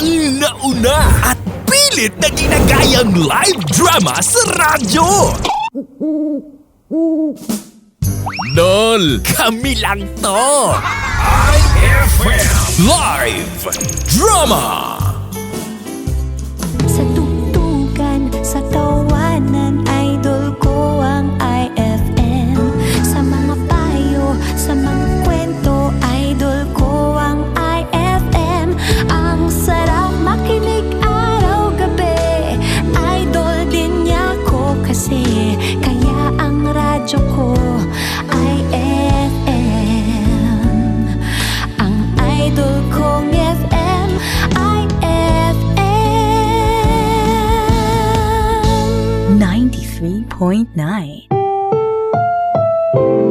ang nauna at pilit na ginagayang live drama sa radyo. Dol, kami lang to. IFM Live Drama.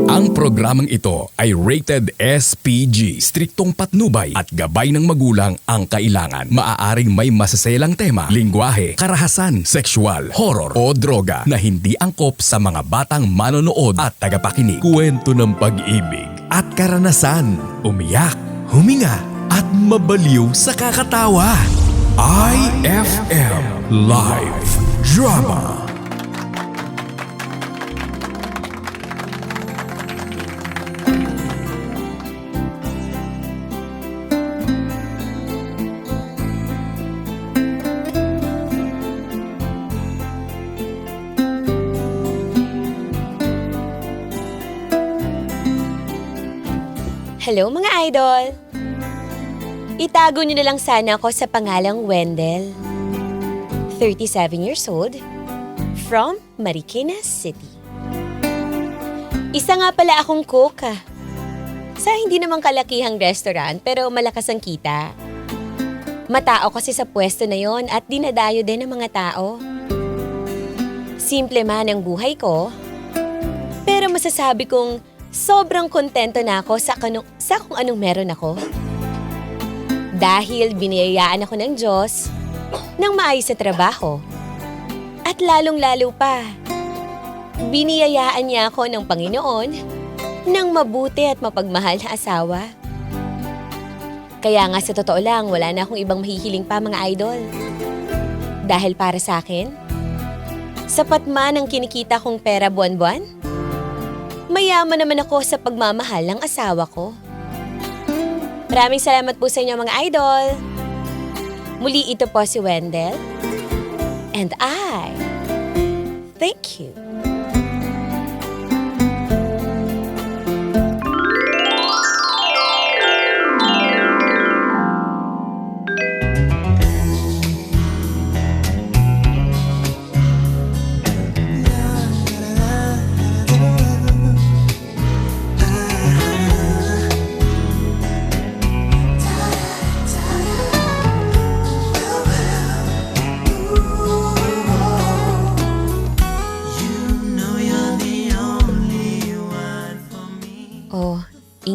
Ang programang ito ay rated SPG, striktong patnubay at gabay ng magulang ang kailangan. Maaaring may masaselang tema, lingwahe, karahasan, sexual, horror o droga na hindi angkop sa mga batang manonood at tagapakinig. Kwento ng pag-ibig at karanasan, umiyak, huminga at mabaliw sa kakatawa. IFM Live Drama. Hello mga idol! Itago niyo na lang sana ako sa pangalang Wendell. 37 years old, from Marikina City. Isa nga pala akong cook ah. Sa hindi naman kalakihang restaurant pero malakas ang kita. Matao kasi sa pwesto na yon at dinadayo din ng mga tao. Simple man ang buhay ko, pero masasabi kong sobrang kontento na ako sa, kanu- sa kung anong meron ako. Dahil biniyayaan ako ng Diyos ng maayos sa trabaho. At lalong-lalo pa, biniyayaan niya ako ng Panginoon ng mabuti at mapagmahal na asawa. Kaya nga sa totoo lang, wala na akong ibang mahihiling pa mga idol. Dahil para sa akin, sapat man ang kinikita kong pera buwan-buwan, mayaman naman ako sa pagmamahal ng asawa ko. Maraming salamat po sa inyo mga idol. Muli ito po si Wendell. And I thank you.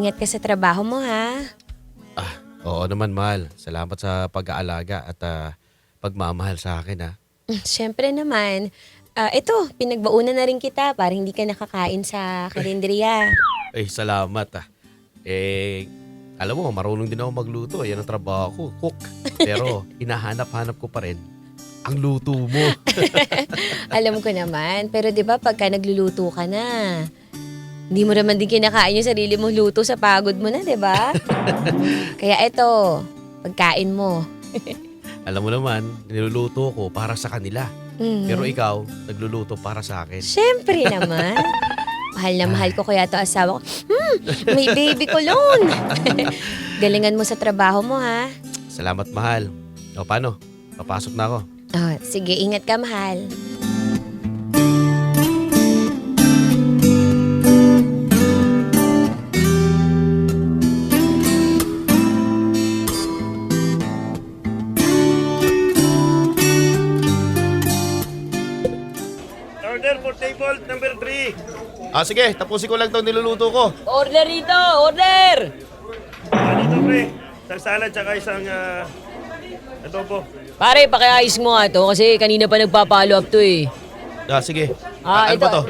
Ingat ka sa trabaho mo ha. Ah, oo naman, mahal. Salamat sa pag-aalaga at ah, pagmamahal sa akin, ha. Mm, Siyempre naman. Ah, ito, pinagbaunan na rin kita para hindi ka nakakain sa karinderya. Ay, salamat, ah. Eh, alam mo, marunong din ako magluto. Yan ang trabaho ko, cook. Pero, hinahanap-hanap ko pa rin ang luto mo. Alam ko naman. Pero di ba pagka nagluluto ka na, hindi mo naman din kinakain yung sarili mong luto sa pagod mo na, di ba? Kaya ito, pagkain mo. alam mo naman, niluluto ko para sa kanila. Mhm. Pero ikaw, nagluluto para sa akin. Siyempre naman. mahal na mahal ko kaya to asawa ko. Hmm, may baby ko loan. Galingan mo sa trabaho mo, ha? Salamat, mahal. O, paano? Papasok na ako. Ah, sige, ingat ka, mahal. Ah, sige. Tapusin ko lang itong niluluto ko. Order dito! Order! Ah, dito pre. Isang salad tsaka isang uh, adobo. Pare, pakiayos mo nga to kasi kanina pa nagpa-follow up to eh. Ah, sige. Ah, Ah, ano ito. ba to?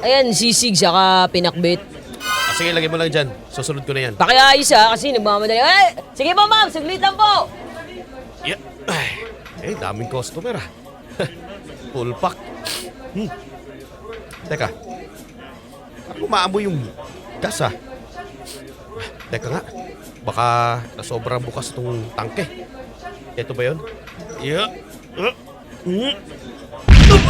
Ayan, sisig saka pinakbit. Ah, sige, lagay mo lang dyan. Susunod ko na yan. Pakiayos ha kasi nagmamadali. Eh, sige po ma'am, saglit lang po! Yeah. Ay, eh, daming customer ah. Full pack. Hmm. Teka. Umaamoy yung gas ah. Teka nga. Baka nasobrang bukas itong tangke. Ito ba yun? Yeah. Uh, mm. Dok,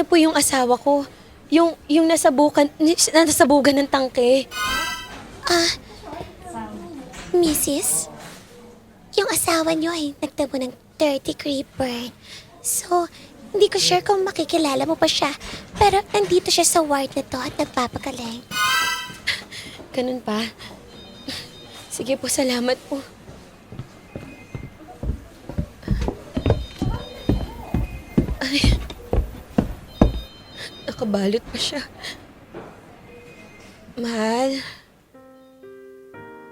na po yung asawa ko? Yung, yung nasabukan, nasabugan ng tangke. Mrs., yung asawa niyo ay nagtabo ng dirty creeper. So, hindi ko sure kung makikilala mo pa siya. Pero nandito siya sa ward na to at nagpapagaling. Ganun pa? Sige po, salamat po. Nakabalot pa siya. Mahal.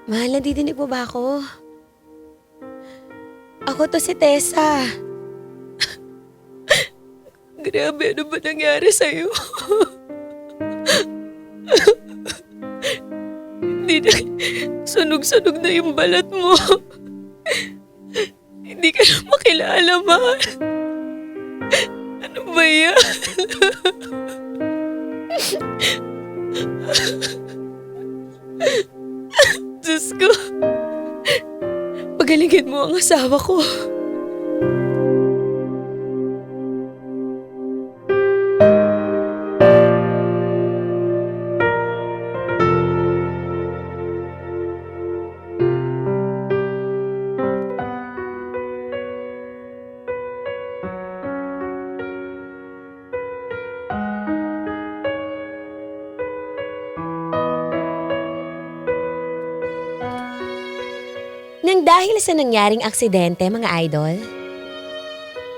Mahal, nadidinig mo ba ako? Ako to si Tessa. Grabe, ano ba nangyari sa'yo? Hindi na, sunog-sunog na yung balat mo. Hindi ka na makilala, mahal. Ano ba yan? Diyos ko. Pagalingin mo ang asawa ko. Dahil sa nangyaring aksidente, mga idol,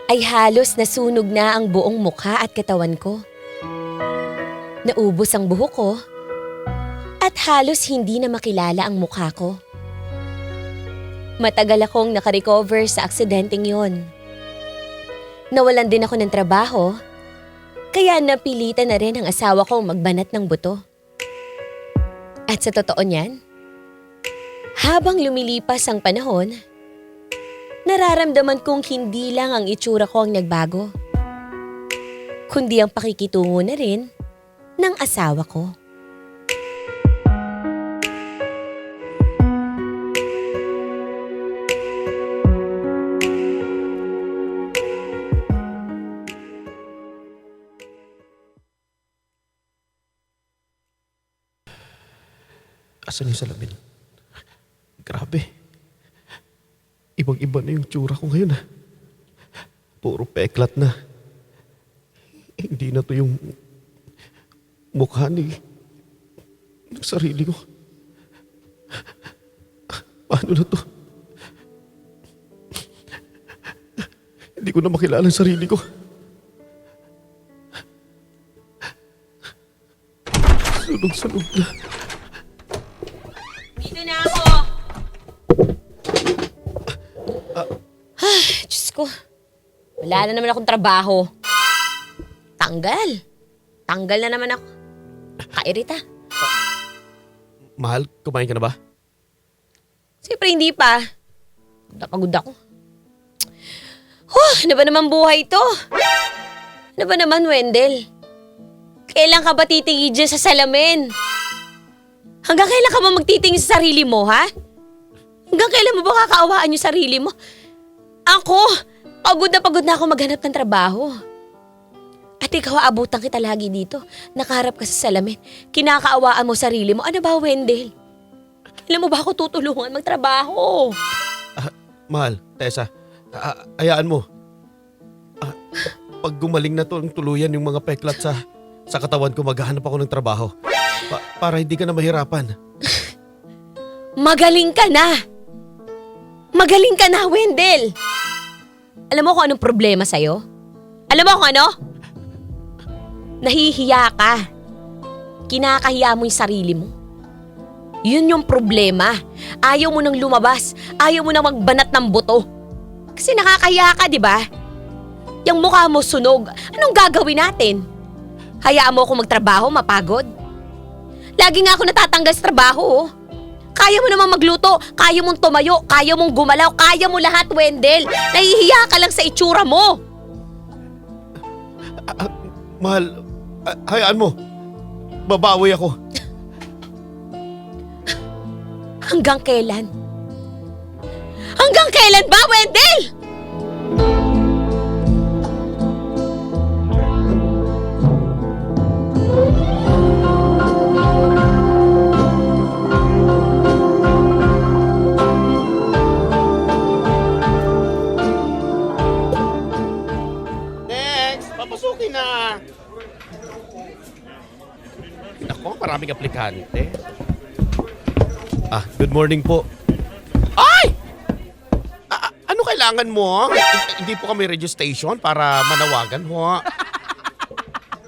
ay halos nasunog na ang buong mukha at katawan ko. Naubos ang buhok ko at halos hindi na makilala ang mukha ko. Matagal akong nakarecover sa aksidenteng yon. Nawalan din ako ng trabaho, kaya napilitan na rin ang asawa kong magbanat ng buto. At sa totoo niyan, habang lumilipas ang panahon, nararamdaman kong hindi lang ang itsura ko ang nagbago, kundi ang pakikitungo na rin ng asawa ko. Asan yung salamin? Grabe. Ibang-iba na yung tsura ko ngayon ah. Puro peklat na. Hindi na to yung mukha ni ng sarili ko. Paano na to? Hindi ko na makilala ang sarili ko. Sunog-sunog na. Wala na naman akong trabaho. Tanggal. Tanggal na naman ako. Kairita. Mahal, kumain ka na ba? Siyempre hindi pa. Napagod ako. Huh, ano ba naman buhay to? Ano ba naman, Wendell? Kailan ka ba titingin dyan sa salamin? Hanggang kailan ka ba magtitingin sa sarili mo, ha? Hanggang kailan mo ba kakaawaan yung sarili mo? Ako, pagod na pagod na ako maghanap ng trabaho. At ikaw, abutan kita lagi dito. Nakaharap ka sa salamin. Kinakaawaan mo sarili mo. Ano ba, Wendell? Kailan mo ba ako tutulungan magtrabaho? Mahal, Tessa, a- ayaan mo. Ah, pag gumaling na to, tuluyan yung mga peklat sa, sa katawan ko, maghahanap ako ng trabaho. Pa- para hindi ka na mahirapan. Magaling ka na! Magaling ka na, Wendell! Alam mo kung anong problema sa'yo? Alam mo kung ano? Nahihiya ka. Kinakahiya mo yung sarili mo. Yun yung problema. Ayaw mo nang lumabas. Ayaw mo nang magbanat ng buto. Kasi nakakahiya ka, di ba? Yung mukha mo sunog. Anong gagawin natin? Hayaan mo ako magtrabaho, mapagod? Lagi nga ako natatanggal sa trabaho, oh. Kaya mo naman magluto, kaya mong tumayo, kaya mong gumalaw, kaya mo lahat, Wendell. Nahihiya ka lang sa itsura mo. Mahal, ah, hayaan mo. Babawi ako. Hanggang kailan? Hanggang kailan ba, Wendell? Na! Nako, maraming aplikante. Ah, good morning po. Ay! A- ano kailangan mo? Hindi po kami radio station para manawagan ho.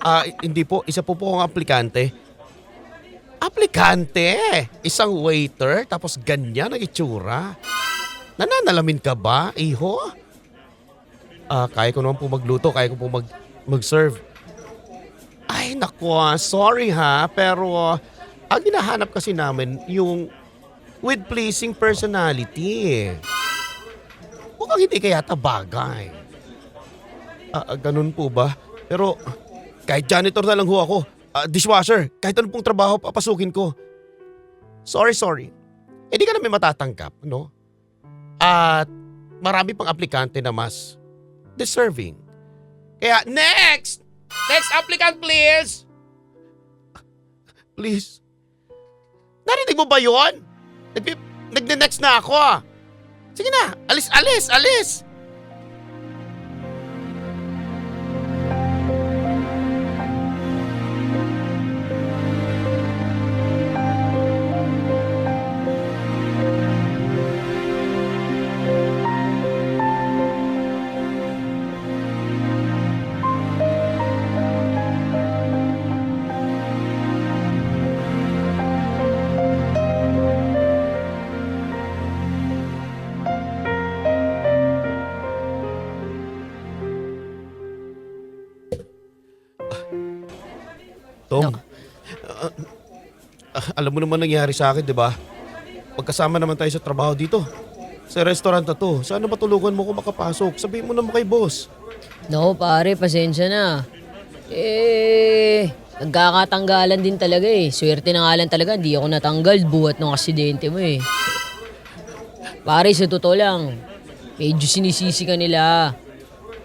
Ah, hindi po. Isa po po akong aplikante. Aplikante? Isang waiter tapos ganyan ang itsura. Nananalamin ka ba, iho? Ah, kaya ko naman po magluto, kaya ko po mag mag-serve. Ay, nako, ah, sorry ha, pero ah, ang hinahanap kasi namin yung with pleasing personality. Mukhang hindi kaya bagay. Ah, ah, ganun po ba? Pero kahit janitor na lang ho ako, ah, dishwasher, kahit anong pong trabaho papasukin ko. Sorry, sorry. Eh di ka namin matatanggap, no? At marami pang aplikante na mas deserving. Kaya next! Next applicant please! Please. Narinig mo ba yun? Nag- Nag-next na ako ah. Sige na, alis, alis, alis! Alam mo naman nangyari sa akin, di ba? Magkasama naman tayo sa trabaho dito. Sa restaurant na to. Sana matulungan mo ko makapasok. Sabihin mo naman kay boss. No, pare, pasensya na. Eh, nagkakatanggalan din talaga eh. Swerte na nga lang talaga, hindi ako natanggal buhat ng aksidente mo eh. Pare, sa totoo lang, medyo sinisisi ka nila.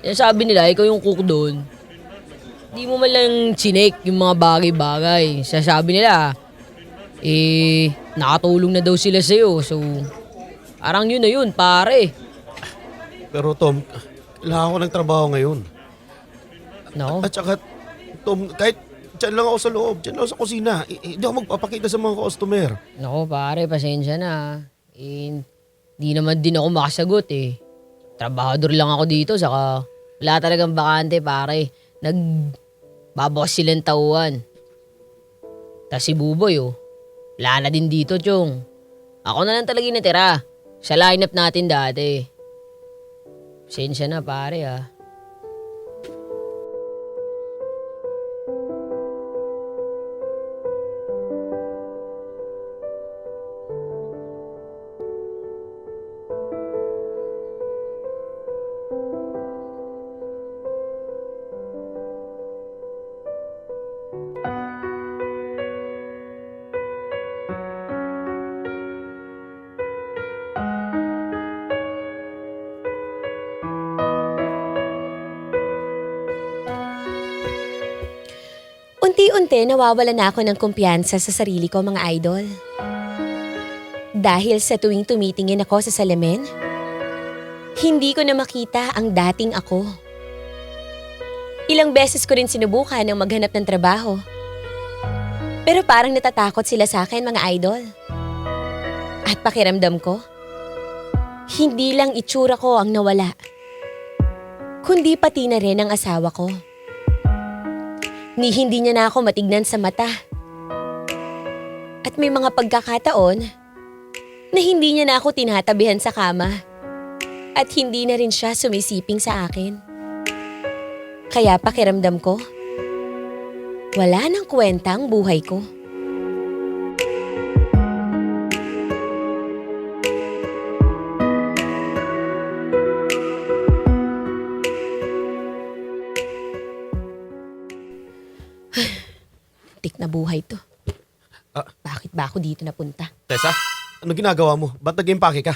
Eh, sabi nila, ikaw yung cook doon. Di mo man lang chinek yung mga bagay-bagay. Sasabi nila, eh, nakatulong na daw sila sa'yo. So, parang yun na yun, pare. Pero Tom, kailangan ko ng trabaho ngayon. No? At saka, Tom, kahit dyan lang ako sa loob, dyan lang ako sa kusina. Hindi ako magpapakita sa mga customer. Nako pare, pasensya na. Eh, di naman din ako makasagot eh. Trabahador lang ako dito, saka wala talagang bakante pare. Nag babawas silang tauhan. Tapos si Buboy oh, wala din dito, Chong. Ako na lang talaga natira. Sa lineup natin dati. Pasensya na pare ah. Unti-unti nawawala na ako ng kumpiyansa sa sarili ko mga idol. Dahil sa tuwing tumitingin ako sa salamin, hindi ko na makita ang dating ako. Ilang beses ko rin sinubukan ng maghanap ng trabaho. Pero parang natatakot sila sa akin mga idol. At pakiramdam ko, hindi lang itsura ko ang nawala, kundi pati na rin ang asawa ko. Ni hindi niya na ako matignan sa mata. At may mga pagkakataon na hindi niya na ako tinatabihan sa kama. At hindi na rin siya sumisiping sa akin. Kaya pakiramdam ko, wala nang kwenta ang buhay ko. Na buhay to. Ah. Bakit ba ako dito napunta? Tessa, ano ginagawa mo? Ba't nag-impake ka?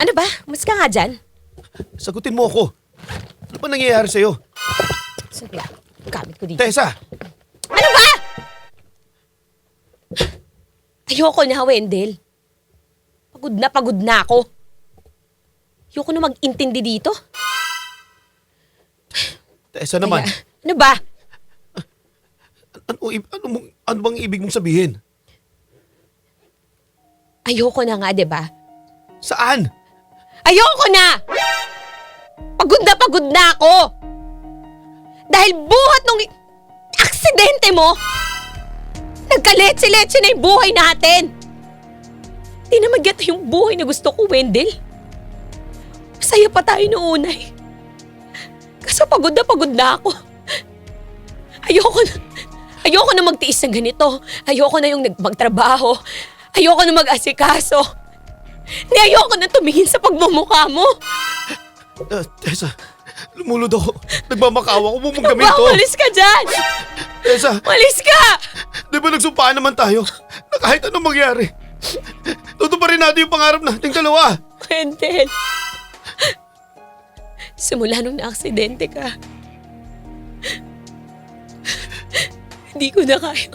Ano ba? Mas ka nga dyan? Sagutin mo ako. Ano ba nangyayari sa'yo? Sandali. Gamit ko dito. Tessa! Ano ba? Ayoko na, Wendell. Pagod na pagod na ako. Ayoko na mag-intindi dito. Tessa naman, Kaya, ano ba? Ano, ano, ano bang ibig mong sabihin? Ayoko na nga, di ba? Saan? Ayoko na! Pagod na pagod na ako! Dahil buhat nung aksidente mo, nagkaletse-letse na yung buhay natin. Di na magyat yung buhay na gusto ko, Wendell. Masaya pa tayo noon ay. Kaso pagod na pagod na ako. Ayoko na. Ayoko na magtiis ng ganito. Ayoko na yung magtrabaho. Ayoko na mag-asikaso. Ni ayoko na tumingin sa pagmumukha mo. Uh, Tessa, lumulod ako. Nagmamakawa ko. Ba, gamito. umalis ka dyan! Tessa, Umalis ka! di ba nagsumpaan naman tayo? Na kahit anong mangyari, tutuparin natin yung pangarap nating dalawa. Wendell. Simula nung na-aksidente ka, hindi ko na kaya,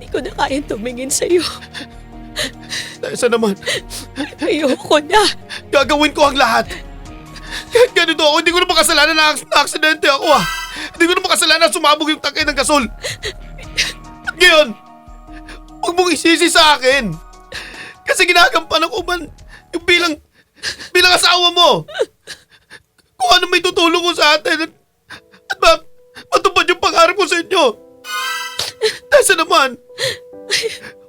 hindi ko na kaya tumingin sa'yo. Tessa naman, Ayoko na. gagawin ko ang lahat. Kahit ganito ako, hindi ko na makasalanan na, aksidente ako ah. Hindi ko na makasalanan na sumabog yung tangkay ng gasol. At ngayon, huwag mong isisi sa akin. Kasi ginagampanan ko man yung bilang, bilang asawa mo. Kung ano may tutulong ko sa atin at, at ma, matupad yung pangarap ko sa inyo. Tessa naman,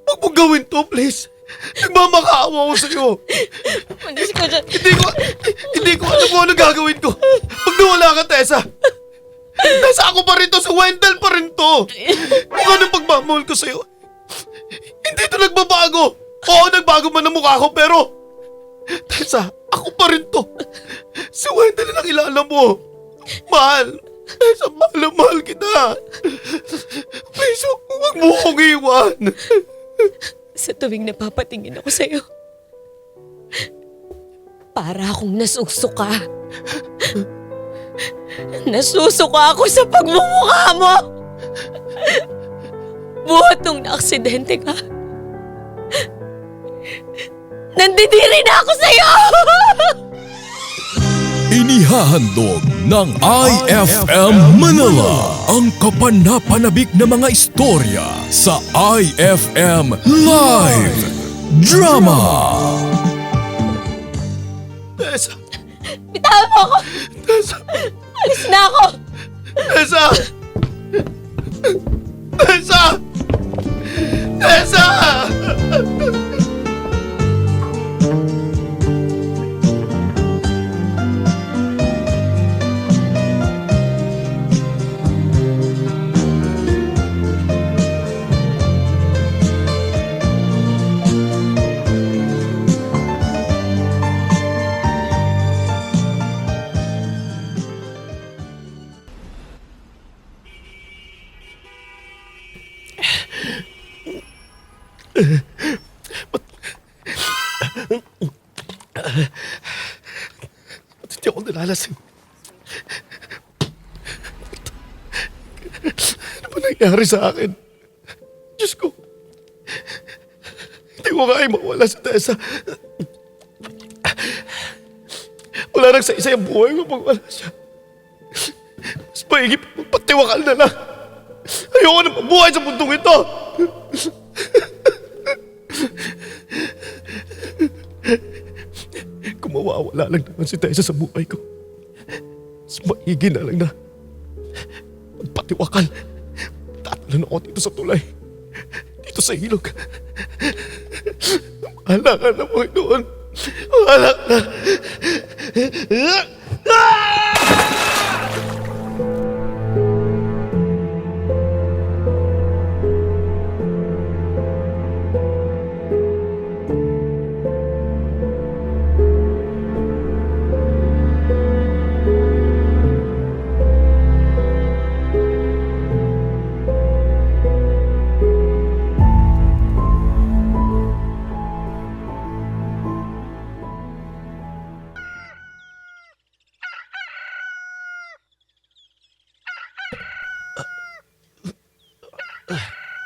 huwag mong gawin to, please. Nagmamakaawa ko sa'yo. Umalis ka dyan. Hindi ko, hindi ko alam kung ano gagawin ko. Pag nawala ka, Tessa. Tessa, ako pa rin to. Si Wendell pa rin to. Kung anong pagmamahal ko sa'yo. Hindi to nagbabago. Oo, nagbago man ang mukha ko, pero... Tessa, ako pa rin to. Si Wendell na nakilala mo. Mahal. Tessa, mahal na mahal kita. Please, huwag mo akong iwan. Sa tuwing napapatingin ako sa'yo, para akong nasusuka. Nasusuka ako sa pagmumukha mo! Buhat nung naaksidente ka. Nandidiri na ako sa'yo! Inihahandog ng IFM Manila ang kapanapanabik na mga istorya sa IFM Live Drama. Tessa, Bitawan mo ako! Tessa, Alis na ako! Tessa! Tessa! Tessa! Nilalasing? Ano ba nangyari sa akin? Diyos ko. Hindi ko kaya mawala sa Tessa. Wala nang sa-isa ang buhay ko pag wala siya. Mas maigi pa magpatiwakal na lang. Ayoko na mabuhay sa mundong ito. Kung mawawala lang naman si Tessa sa buhay ko, maigi na lang na magpatiwakal. Tatalan ako dito sa tulay. Dito sa ilog. Wala ka na doon. Wala ka.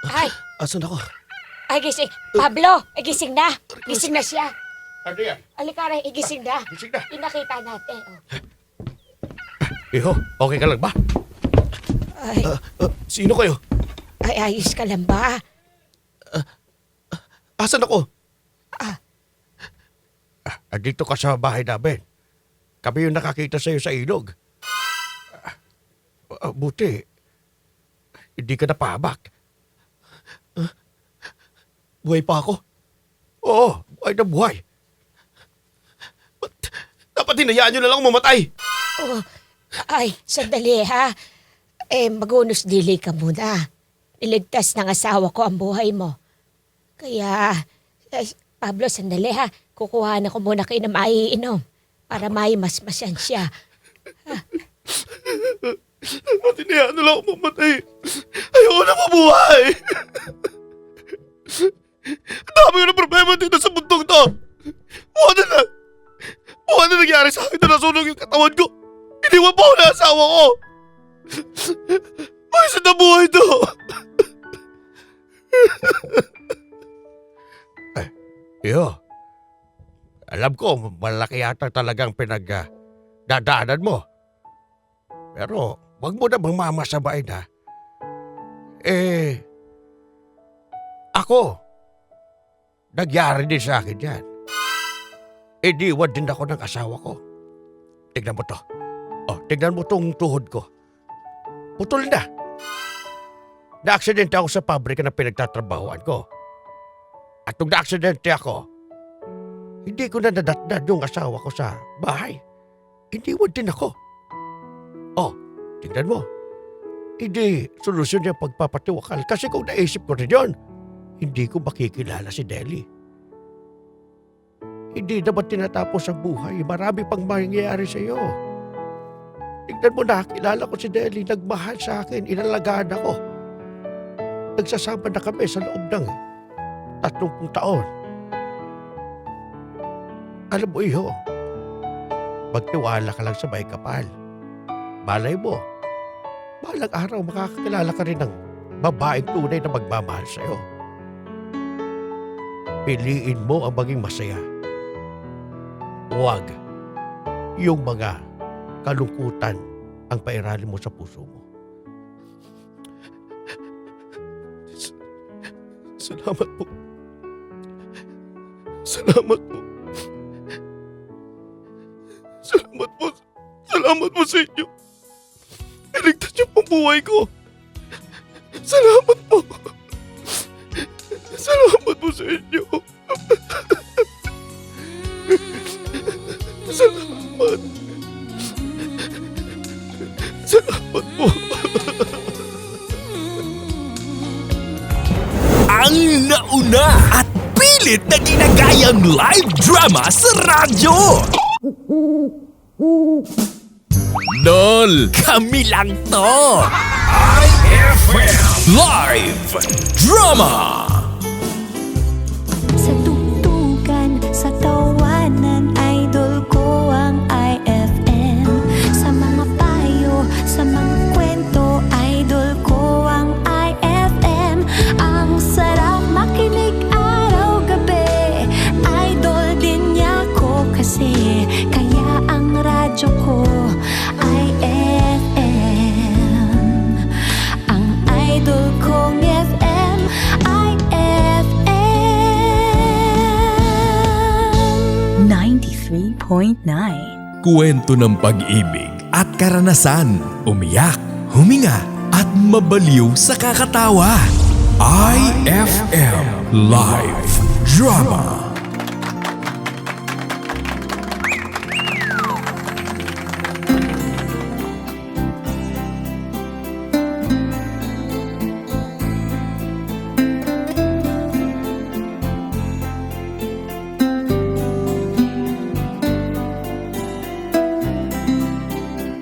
Ay, Asan ako? ay gising. Pablo, ay gising na. Gising na siya. Ano yan? Alikara, ay gising na. Gising na. Inakita natin. Oh. Iho, okay ka lang ba? Ay, Ah, ah, sino kayo? ay, ayos ka lang ba? Asan ako? Ah. Ah, andito ka sa bahay namin. Kami yung nakakita sa'yo sa ilog. Ah, ah, buti, hindi ka napahamak. Buhay pa ako? Oo, buhay na buhay. Ba't dapat hinayaan nyo na lang mamatay? Oh, ay, sandali ha. Eh, magunos dili ka muna. Niligtas ng asawa ko ang buhay mo. Kaya, eh, Pablo, sandali ha. Kukuha na ko muna kayo na maiinom para may mas siya. Dapat hinayaan nyo lang mamatay. Ayoko na mabuhay. Ang dami ko ng problema dito sa mundong to. Ano na? Ano nangyari sa akin na nasunog yung katawan ko? Iniwan pa ako na asawa ko. Ay, saan na buhay to? Ay, iyo. Alam ko, malaki yata talagang pinag ah, mo. Pero, wag mo na mamasabain ha? Eh, ako, nagyari din sa akin yan. Iniwan din ako ng asawa ko. Tignan mo to. Oh, tignan mo tong tuhod ko. Putol na. Na-aksidente ako sa pabrika na pinagtatrabahoan ko. At nung na-aksidente ako, hindi ko na nadatnan yung asawa ko sa bahay. Iniwan din ako. Oh, tingnan mo. Hindi solusyon niya pagpapatiwakal kasi kung naisip ko rin yun, hindi ko makikilala si Deli. Hindi naman tinatapos ang buhay. Marami pang mangyayari sa iyo. Tingnan mo na, kilala ko si Deli. Nagmahal sa akin. Inalagaan ako. Nagsasama na kami sa loob ng tatlong taon. Alam mo, iho, magtiwala ka lang sa may kapal. Malay mo, balang araw makakakilala ka rin ng babaeng tunay na magmamahal sa'yo. Piliin mo ang maging masaya. Huwag yung mga kalungkutan ang pairalin mo sa puso mo. Salamat po. Salamat po. Salamat po. Salamat po sa inyo. Iligtas niyo po buhay ko. Salamat po. Pilit na ginagayang live drama sa radyo. Dol, kami lang to. IFM Live Drama. 103.9. Kwento ng pag-ibig at karanasan, umiyak, huminga at mabaliw sa kakatawa. IFM Live Drama